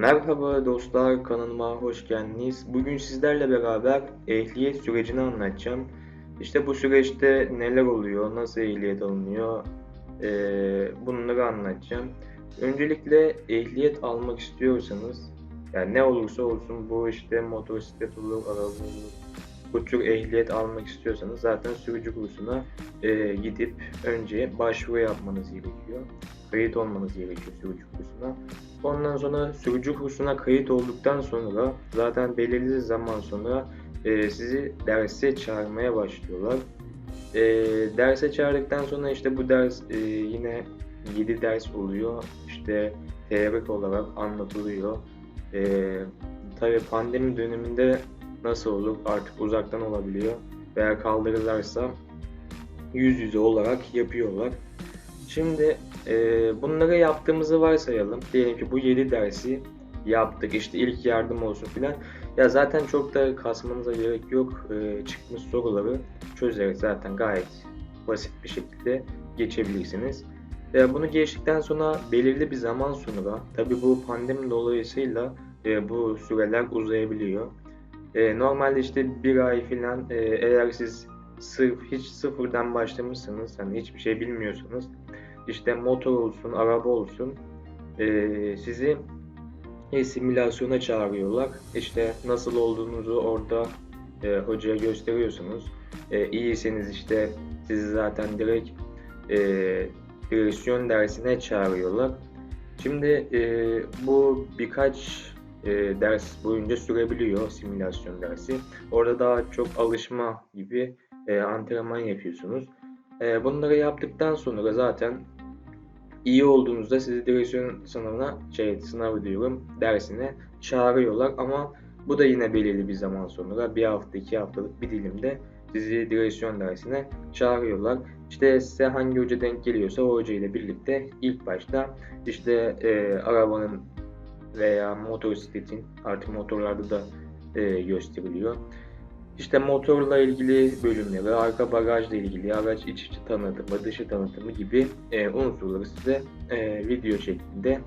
Merhaba dostlar kanalıma hoş geldiniz. Bugün sizlerle beraber ehliyet sürecini anlatacağım. İşte bu süreçte neler oluyor, nasıl ehliyet alınıyor eee, bunları anlatacağım. Öncelikle ehliyet almak istiyorsanız yani ne olursa olsun bu işte motosiklet olur, araba olur. Bu tür ehliyet almak istiyorsanız zaten sürücü kursuna eee, gidip önce başvuru yapmanız gerekiyor. Kayıt olmanız gerekiyor sürücü kursuna. Ondan sonra sürücü kursuna kayıt olduktan sonra zaten belirli zaman sonra e, sizi derse çağırmaya başlıyorlar. E, derse çağırdıktan sonra işte bu ders e, yine 7 ders oluyor. İşte teorik olarak anlatılıyor. E, tabii pandemi döneminde nasıl olur artık uzaktan olabiliyor veya kaldırırlarsa yüz yüze olarak yapıyorlar. Şimdi e, bunları yaptığımızı varsayalım. Diyelim ki bu 7 dersi yaptık. İşte ilk yardım olsun filan. Ya zaten çok da kasmanıza gerek yok. E, çıkmış soruları çözerek zaten gayet basit bir şekilde geçebilirsiniz. E, bunu geçtikten sonra belirli bir zaman sonra tabi bu pandemi dolayısıyla e, bu süreler uzayabiliyor. E, normalde işte bir ay filan e, eğer siz sırf hiç sıfırdan başlamışsınız hani hiçbir şey bilmiyorsanız işte motor olsun, araba olsun eee, sizi e, simülasyona çağırıyorlar. İşte nasıl olduğunuzu orada e, hocaya gösteriyorsunuz. E, iyiyseniz işte sizi zaten direkt e, direksiyon dersine çağırıyorlar. Şimdi e, bu birkaç e, ders boyunca sürebiliyor simülasyon dersi. Orada daha çok alışma gibi e, antrenman yapıyorsunuz. E, bunları yaptıktan sonra zaten iyi olduğunuzda sizi direksiyon sınavına, şey sınavı diyorum, dersine çağırıyorlar ama bu da yine belirli bir zaman sonra bir hafta iki haftalık bir dilimde sizi direksiyon dersine çağırıyorlar. İşte size hangi hoca denk geliyorsa o hoca ile birlikte ilk başta işte e, arabanın veya motosikletin artık motorlarda da e, gösteriliyor. İşte motorla ilgili bölümleri, arka bagajla ilgili, araç iç içi tanıtımı, dışı tanıtımı gibi e, unsurları size e, video şeklinde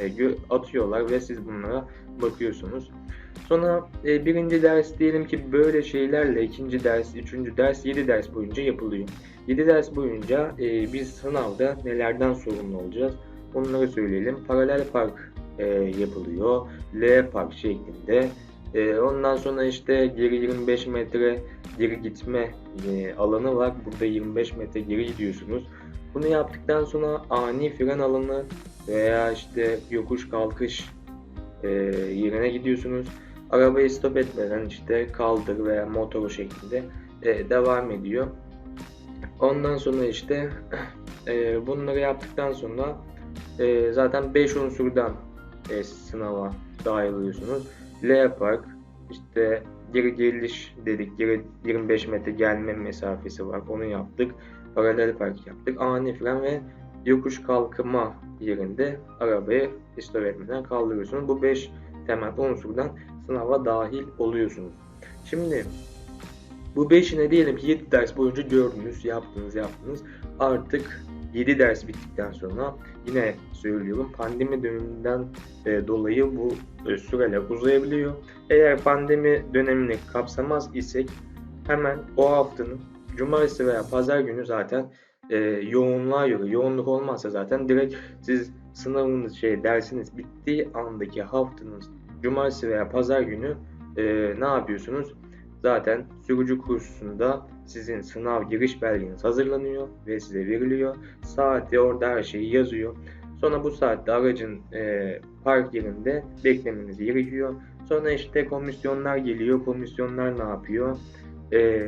e, atıyorlar ve siz bunlara bakıyorsunuz. Sonra e, birinci ders diyelim ki böyle şeylerle ikinci ders, üçüncü ders, yedi ders boyunca yapılıyor. Yedi ders boyunca e, biz sınavda nelerden sorumlu olacağız? Onları söyleyelim. Paralel park e, yapılıyor. L park şeklinde. E, ondan sonra işte geri 25 metre geri gitme e, alanı var. Burada 25 metre geri gidiyorsunuz. Bunu yaptıktan sonra ani fren alanı veya işte yokuş kalkış e, yerine gidiyorsunuz. Arabayı stop etmeden işte kaldır veya motoru şeklinde e, devam ediyor. Ondan sonra işte e, bunları yaptıktan sonra e, zaten 5 unsurdan e, sınava dahil oluyorsunuz. L park, işte geri geliş dedik, geri 25 metre gelme mesafesi var, onu yaptık. Paralel park yaptık. Ani fren ve yokuş kalkma yerinde arabayı istop etmeden kaldırıyorsunuz. Bu 5 temel unsurdan sınava dahil oluyorsunuz. Şimdi bu 5'ine diyelim ki 7 ders boyunca gördünüz, yaptınız, yaptınız. Artık 7 ders bittikten sonra yine söylüyorum pandemi döneminden e, dolayı bu e, süreler uzayabiliyor. Eğer pandemi dönemini kapsamaz isek hemen o haftanın cumartesi veya pazar günü zaten e, yoğunluğa göre yoğunluk olmazsa zaten direkt siz sınavınız şey dersiniz bittiği andaki haftanız cumartesi veya pazar günü e, ne yapıyorsunuz? Zaten sürücü kursunda sizin sınav giriş belgeniz hazırlanıyor ve size veriliyor. Saati orada her şeyi yazıyor. Sonra bu saatte aracın e, park yerinde beklemeniz gerekiyor. Sonra işte komisyonlar geliyor. Komisyonlar ne yapıyor? E,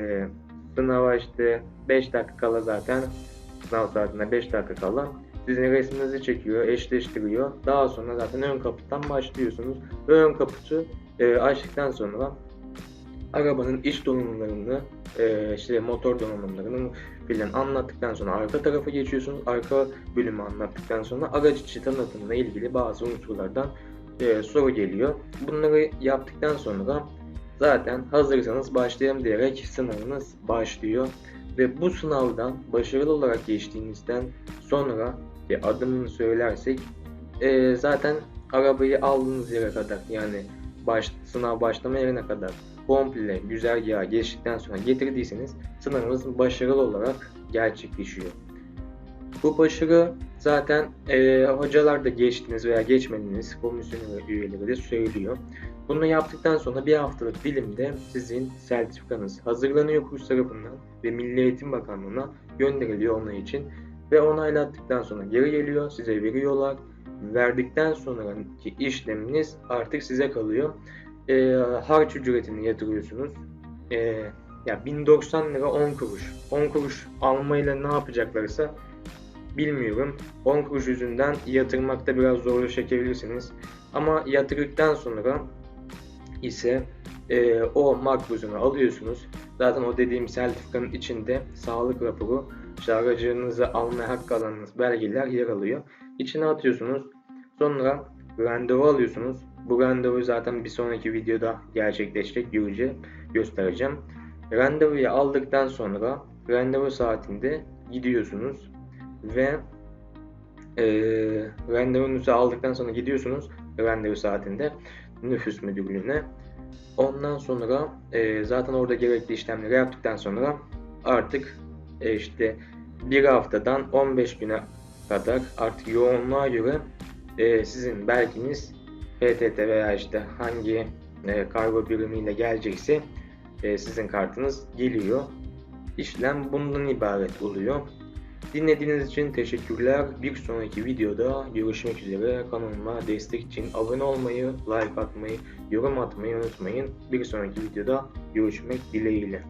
sınava işte 5 dakika kala zaten sınav saatinde 5 dakika kala sizin resminizi çekiyor, eşleştiriyor. Daha sonra zaten ön kaputtan başlıyorsunuz. Ön kaputu e, açtıktan sonra arabanın iç donanımlarını, e, işte motor donanımlarını filan anlattıktan sonra arka tarafa geçiyorsunuz. Arka bölümü anlattıktan sonra araç içi tanıtımla ilgili bazı unsurlardan e, soru geliyor. Bunları yaptıktan sonra zaten hazırsanız başlayalım diyerek sınavınız başlıyor. Ve bu sınavdan başarılı olarak geçtiğinizden sonra e, adımını söylersek e, zaten arabayı aldığınız yere kadar yani baş, sınav başlama yerine kadar komple güzergaha geçtikten sonra getirdiyseniz sınavınız başarılı olarak gerçekleşiyor. Bu başarı zaten e, hocalar da geçtiniz veya geçmediniz komisyon üyeleri de söylüyor. Bunu yaptıktan sonra bir haftalık dilimde sizin sertifikanız hazırlanıyor kurs tarafından ve Milli Eğitim Bakanlığı'na gönderiliyor onay için ve onaylattıktan sonra geri geliyor size veriyorlar. Verdikten sonraki işleminiz artık size kalıyor. E, harç ücretini yatırıyorsunuz. E, ya 1090 lira 10 kuruş. 10 kuruş almayla ne yapacaklarsa bilmiyorum. 10 kuruş yüzünden yatırmakta biraz zorluk çekebilirsiniz. Ama yatırdıktan sonra ise e, o makrozunu alıyorsunuz. Zaten o dediğim sertifikanın içinde sağlık raporu, işte aracınızı almaya hakkı alanınız belgeler yer alıyor. İçine atıyorsunuz. Sonra randevu alıyorsunuz. Bu randevu zaten bir sonraki videoda gerçekleşecek, görece göstereceğim. Randevuyu aldıktan sonra randevu saatinde gidiyorsunuz ve e, randevunuzu aldıktan sonra gidiyorsunuz randevu saatinde nüfus müdürlüğüne. Ondan sonra e, zaten orada gerekli işlemleri yaptıktan sonra artık e, işte bir haftadan 15 güne kadar artık yoğunluğa göre e, sizin belginiz PTT veya işte hangi e, kargo birimiyle gelecekse e, sizin kartınız geliyor. İşlem bundan ibaret oluyor. Dinlediğiniz için teşekkürler. Bir sonraki videoda görüşmek üzere. Kanalıma destek için abone olmayı, like atmayı, yorum atmayı unutmayın. Bir sonraki videoda görüşmek dileğiyle.